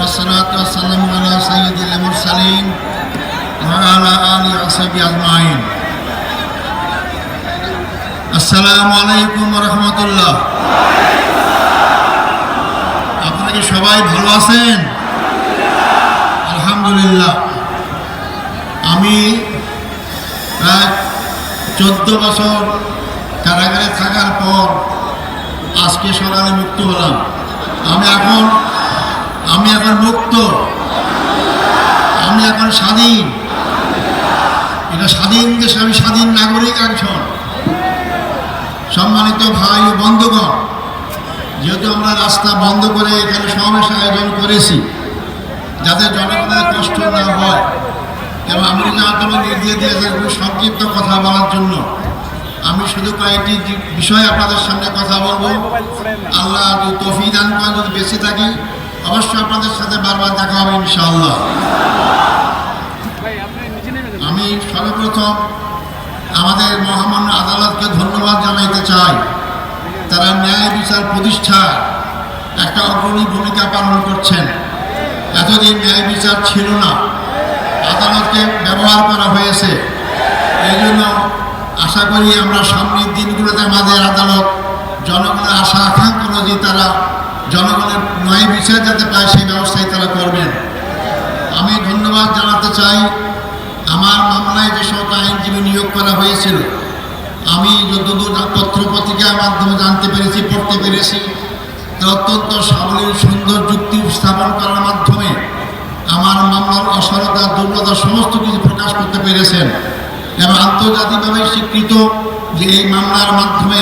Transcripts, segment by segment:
والصلاة والسلام على سيد المرسلين وعلى آله وصحبه أجمعين আসসালামু আলাইকুম রহমতুল্লাহ আপনারা কি সবাই ভালো আছেন আলহামদুলিল্লাহ আমি প্রায় চোদ্দ বছর কারাগারে থাকার পর আজকে সকালে মুক্ত হলাম আমি এখন আমি এখন মুক্ত। আমি এখন স্বাধীন। এটা স্বাধীন দেশে আমি স্বাধীন নাগরিক একজন। সম্মানিত ভাই ও বন্ধুগণ, যেহেতু আমরা রাস্তা বন্ধ করে এখানে সমাবেশ আয়োজন করেছি, যাতে জনগণের কষ্ট না হয় এবং আমি যদি আপনারা নির্দেশ দিয়েছেন সংক্ষিপ্ত কথা বলার জন্য। আমি শুধু কয়েকটি বিষয় আপনাদের সামনে কথা বলব। আল্লাহ তফি দান করেন, যদি বেঁচে থাকি অবশ্যই আপনাদের সাথে বারবার দেখা হবে ইনশাআল্লাহ। আমি সর্বপ্রথম আমাদের মহামান্য আদালতকে ধন্যবাদ জানাইতে চাই। তারা ন্যায় বিচার প্রতিষ্ঠায় একটা অগ্রণী ভূমিকা পালন করছেন। এতদিন ন্যায় বিচার ছিল না। আদালতকে ব্যবহার করা হয়েছে। এই জন্য আশা করি আমরা সামনের দিনগুলোতে আমাদের আদালত জনগণের আশা আকাঙ্ক্ষা অনুযায়ী তারা জনগণের ন্যায় বিচার যাতে পায়, সেই ব্যবস্থাই তারা করবেন আমি ধন্যবাদ জানাতে চাই, আমার মামলায় যে আইনজীবী নিয়োগ করা হয়েছিল, আমি যতদূর পত্র পত্রিকার মাধ্যমে জানতে পেরেছি, পড়তে পেরেছি অত্যন্ত সাবলীল, সুন্দর যুক্তি উপস্থাপন করার মাধ্যমে আমার মামলার অসরতা, দুর্বলতা সমস্ত কিছু প্রকাশ করতে পেরেছেন। এবং আন্তর্জাতিকভাবে স্বীকৃত যে এই মামলার মাধ্যমে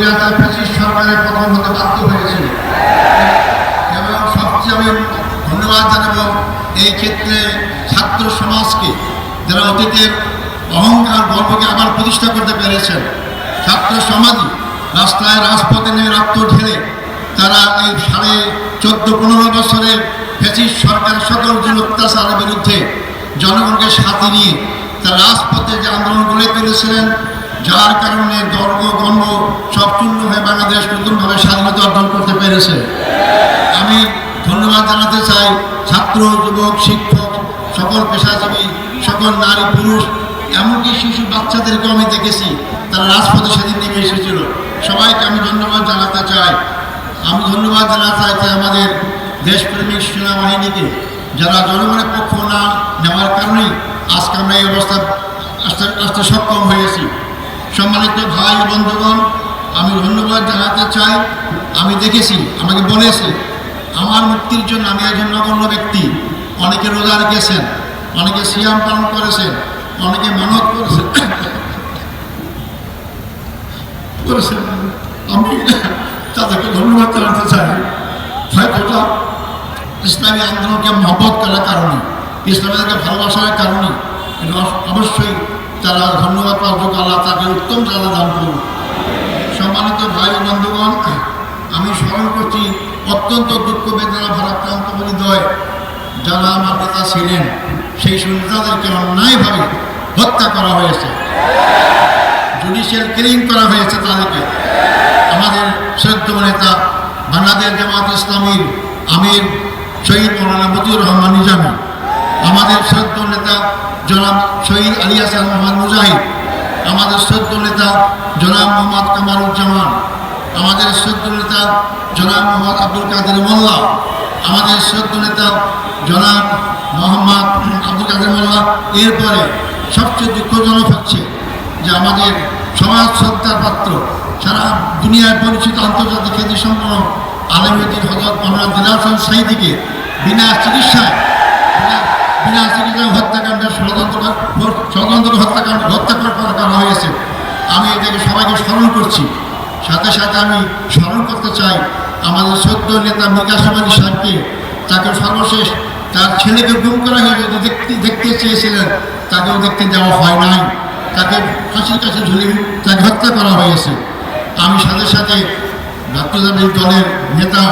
স্বৈরাচার ব্রিটিশ সরকারের পতন হতে বাধ্য হয়েছিল। এবং সবচেয়ে আমি ধন্যবাদ জানাব এই ক্ষেত্রে ছাত্র সমাজকে যারা অতীতের অহংকার গর্বকে আবার প্রতিষ্ঠা করতে পেরেছেন। ছাত্র সমাজই রাস্তায় রাজপথে নেমে রক্ত ঢেলে তারা এই সাড়ে চোদ্দ, পনেরো বছরের ফেসিস সরকার সকল যে অত্যাচারের বিরুদ্ধে জনগণকে সাথে নিয়ে তারা রাজপথে যে আন্দোলন গড়ে তুলেছিলেন, যার কারণে গর্ব পেরেছে আমি ধন্যবাদ জানাতে চাই ছাত্র, যুবক, শিক্ষক, সকল পেশাজীবী, সকল নারী, পুরুষ, এমনকি শিশু বাচ্চাদেরকে আমি দেখেছি, তারা রাজপথে সেদিন নেমে এসেছিল। সবাইকে আমি ধন্যবাদ জানাতে চাই। আমি ধন্যবাদ জানাতে চাই আমাদের দেশপ্রেমিক সেনাবাহিনীকে, যারা জনগণের পক্ষ না নেওয়ার কারণেই আজকে আমরা এই অবস্থা আসতে আসতে সক্ষম হয়েছি। সম্মানিত ভাই বন্ধুগণ, আমি ধন্যবাদ জানাতে চাই আমি দেখেছি, আমাকে বলেছে, আমার মুক্তির জন্য আমি একজন নগণ্য ব্যক্তি। অনেকে রোজা রেখেছেন, অনেকে সিয়াম পালন করেছেন, অনেকে মানত করেছেন। করেছেন আমি তাদেরকে ধন্যবাদ জানাতে চাই। হয়তোটা ইসলামী আন্দোলনকে মহব্বত করার কারণে ইসলামীকে ভালোবাসার কারণে অবশ্যই তারা ধন্যবাদ যোগ্য আল্লাহ তাকে উত্তম চাঁদা দান করুন সম্মানিত ভাই বন্ধুগণ আমি স্মরণ করছি, অত্যন্ত দুঃখ বেদনা ভারাক্রান্ত হৃদয় যারা আমার নেতা ছিলেন, সেই সুনেতাদেরকে অন্যায়ভাবে হত্যা করা হয়েছে। জুডিশিয়াল কিলিং করা হয়েছে তাদেরকে। আমাদের শ্রদ্ধ নেতা বাংলাদেশ জামাত ইসলামীর আমির শহীদ মৌলানা মতিউর রহমান নিজামী, আমাদের শ্রদ্ধ নেতা জনাব শহীদ আলী হাসান মোহাম্মদ মুজাহিদ, আমাদের শ্রদ্ধ নেতা জনাব মোহাম্মদ কামারুজ্জামান আমাদের শ্রদ্ধ নেতা জনাব মোহাম্মদ আব্দুল কাদের মোল্লা, আমাদের সদ্য নেতা জনাব মোহাম্মদ আব্দুল কাদের মোল্লা, এরপরে সবচেয়ে দুঃখজনক হচ্ছে যে আমাদের সমাজ শ্রদ্ধার পাত্র, সারা দুনিয়ায় পরিচিত আন্তর্জাতিক খ্যাতি সম্পন্ন আলমীদ্দিন হজরত মোহাম্মদ দিলার হোসেন সাইদিকে বিনা চিকিৎসায়, বিনা- চিকিৎসায় হত্যাকাণ্ডের ষড়যন্ত্র ষড়যন্ত্র হত্যাকাণ্ড হত্যা করা হয়েছে। আমি এটাকে সবাইকে স্মরণ করছি। সাথে সাথে আমি স্মরণ করতে চাই, আমাদের সদ্য নেতা আলী সাহেবকে, তাকে সর্বশেষ তার ছেলেকে গুম করা হয়েছে দেখতে দেখতে চেয়েছিলেন, তাকেও দেখতে দেওয়া হয় নাই। তাকে ফাঁসির কাছে ঝুলে তাকে হত্যা করা হয়েছে। আমি সাথে সাথে জাতীয়তাবাদী দলের নেতা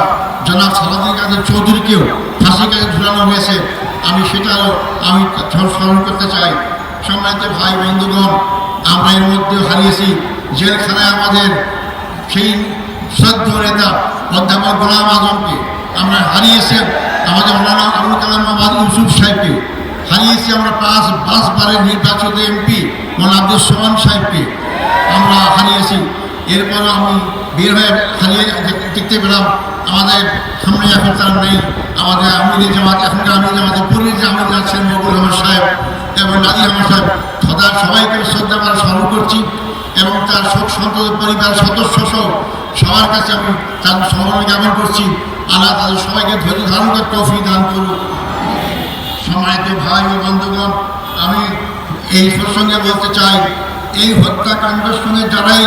জনাব সালাদিন কাদের চৌধুরীকেও ফাঁসির কাছে ঝুলানো হয়েছে। আমি সেটাও আমি স্মরণ করতে চাই। সম্মানিত ভাই বন্ধুগণ আমরা এর মধ্যেও হারিয়েছি। জেলখানায় আমাদের সেই শ্রদ্ধ নেতা অধ্যাপক গোলাম আজমকে আমরা হারিয়েছি আমাদের মৌলানা আবুল কালাম আবাদ ইউসুফ সাহেবকে। হারিয়েছি আমরা পাঁচ পাঁচবারের নির্বাচিত এমপি মৌলানা আব্দুল সোহান সাহেবকে। আমরা হারিয়েছি। এরপরও আমি বের হয়ে হারিয়ে দেখতে পেলাম, আমাদের সামনে এখন তার নেই। আমাদের আমির জামাত, এখনকার আমির জামাতের পূর্বের যে আমির আছেন মকুল রহমান সাহেব এবং নাদির রহমান সাহেব। সদা সবাইকে শ্রদ্ধা করে স্মরণ করছি। এবং তার শোক সন্তোষ পরিবার সদস্য সহ সবার কাছে আমি তার সমর্থন জ্ঞাপন করছি। আল্লাহ তাদের সবাইকে ধৈর্য ধারণ করে ট্রফি দান করুন। তো ভাই ও বন্ধুগণ, আমি এই প্রসঙ্গে বলতে চাই, এই হত্যাকাণ্ডের সঙ্গে যারাই